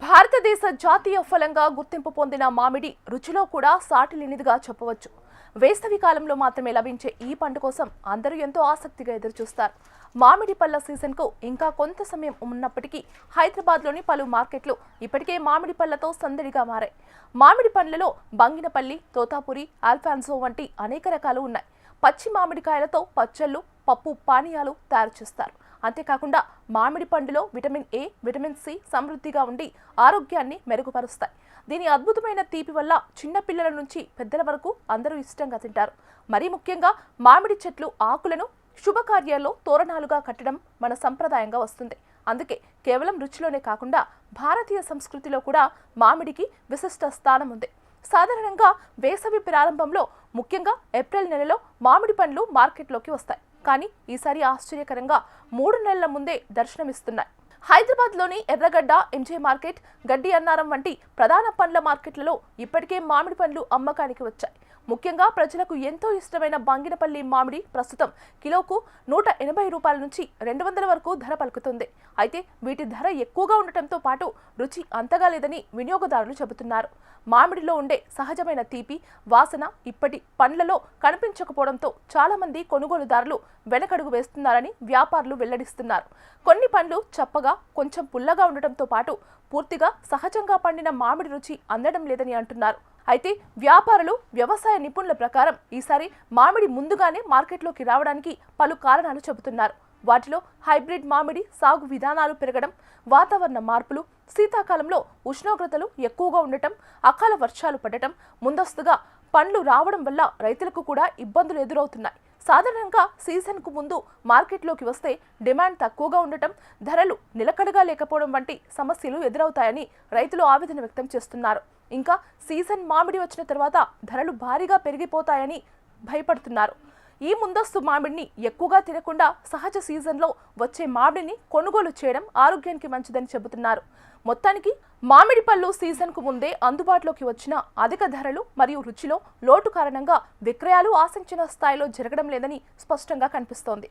భారతదేశ జాతీయ ఫలంగా గుర్తింపు పొందిన మామిడి రుచిలో కూడా సాటి లేనిదిగా చెప్పవచ్చు. వేసవి కాలంలో మాత్రమే లభించే ఈ పండు కోసం అందరూ ఎంతో ఆసక్తిగా ఎదురుచూస్తారు. మామిడి పళ్ళ సీజన్కు ఇంకా కొంత సమయం ఉన్నప్పటికీ హైదరాబాద్లోని పలు మార్కెట్లు ఇప్పటికే మామిడి పళ్ళతో సందడిగా మారాయి. మామిడి పండ్లలో బంగినపల్లి తోతాపురి ఆల్ఫాన్సో వంటి అనేక రకాలు ఉన్నాయి. పచ్చి మామిడికాయలతో పచ్చళ్ళు పప్పు పానీయాలు తయారు చేస్తారు. అంతేకాకుండా మామిడి పండులో విటమిన్ ఏ విటమిన్ సి సమృద్ధిగా ఉండి ఆరోగ్యాన్ని మెరుగుపరుస్తాయి. దీని అద్భుతమైన తీపి వల్ల చిన్నపిల్లల నుంచి పెద్దల వరకు అందరూ ఇష్టంగా తింటారు. మరీ ముఖ్యంగా మామిడి చెట్లు ఆకులను శుభకార్యాల్లో తోరణాలుగా కట్టడం మన సంప్రదాయంగా వస్తుంది. అందుకే కేవలం రుచిలోనే కాకుండా భారతీయ సంస్కృతిలో కూడా మామిడికి విశిష్ట స్థానం ఉంది. సాధారణంగా వేసవి ప్రారంభంలో ముఖ్యంగా ఏప్రిల్ నెలలో మామిడి పండ్లు మార్కెట్లోకి వస్తాయి. కానీ ఈసారి ఆశ్చర్యకరంగా మూడు నెలల ముందే దర్శనమిస్తున్నాయి. హైదరాబాద్లోని ఎర్రగడ్డ ఎంజే మార్కెట్ గడ్డి అన్నారం వంటి ప్రధాన పండ్ల మార్కెట్లలో ఇప్పటికే మామిడి పండ్లు అమ్మకానికి వచ్చాయి. ముఖ్యంగా ప్రజలకు ఎంతో ఇష్టమైన బంగినపల్లి మామిడి ప్రస్తుతం కిలోకు నూట ఎనభై రూపాయల నుంచి రెండు వందల వరకు ధర పలుకుతుంది. అయితే వీటి ధర ఎక్కువగా ఉండటంతో పాటు రుచి అంతగా లేదని వినియోగదారులు చెబుతున్నారు. మామిడిలో ఉండే సహజమైన తీపి వాసన ఇప్పటి పండ్లలో కనిపించకపోవడంతో చాలామంది కొనుగోలుదారులు వెనకడుగు వేస్తున్నారని వ్యాపారులు వెల్లడిస్తున్నారు. కొన్ని పండ్లు చప్పగా కొంచెం పుల్లగా ఉండటంతో పాటు పూర్తిగా సహజంగా పండిన మామిడి రుచి అందడం లేదని అంటున్నారు. అయితే వ్యాపారులు వ్యవసాయ నిపుణుల ప్రకారం ఈసారి మామిడి ముందుగానే మార్కెట్లోకి రావడానికి పలు కారణాలు చెబుతున్నారు. వాటిలో హైబ్రిడ్ మామిడి సాగు విధానాలు పెరగడం వాతావరణ మార్పులు శీతాకాలంలో ఉష్ణోగ్రతలు ఎక్కువగా ఉండటం అకాల వర్షాలు పడటం ముందస్తుగా పండ్లు రావడం వల్ల రైతులకు కూడా ఇబ్బందులు ఎదురవుతున్నాయి. సాధారణంగా సీజన్కు ముందు మార్కెట్లోకి వస్తే డిమాండ్ తక్కువగా ఉండటం ధరలు నిలకడగా లేకపోవడం వంటి సమస్యలు ఎదురవుతాయని రైతులు ఆవేదన వ్యక్తం చేస్తున్నారు. ఇంకా సీజన్ మామిడి వచ్చిన తర్వాత ధరలు భారీగా పెరిగిపోతాయని భయపడుతున్నారు. ఈ ముందస్తు మామిడిని ఎక్కువగా తినకుండా సహజ సీజన్లో వచ్చే మామిడిని కొనుగోలు చేయడం ఆరోగ్యానికి మంచిదని చెబుతున్నారు. మొత్తానికి మామిడి పళ్ళు సీజన్కు ముందే అందుబాటులోకి వచ్చిన అధిక ధరలు మరియు రుచిలో లోటు కారణంగా విక్రయాలు ఆశించిన స్థాయిలో జరగడం లేదని స్పష్టంగా కనిపిస్తోంది.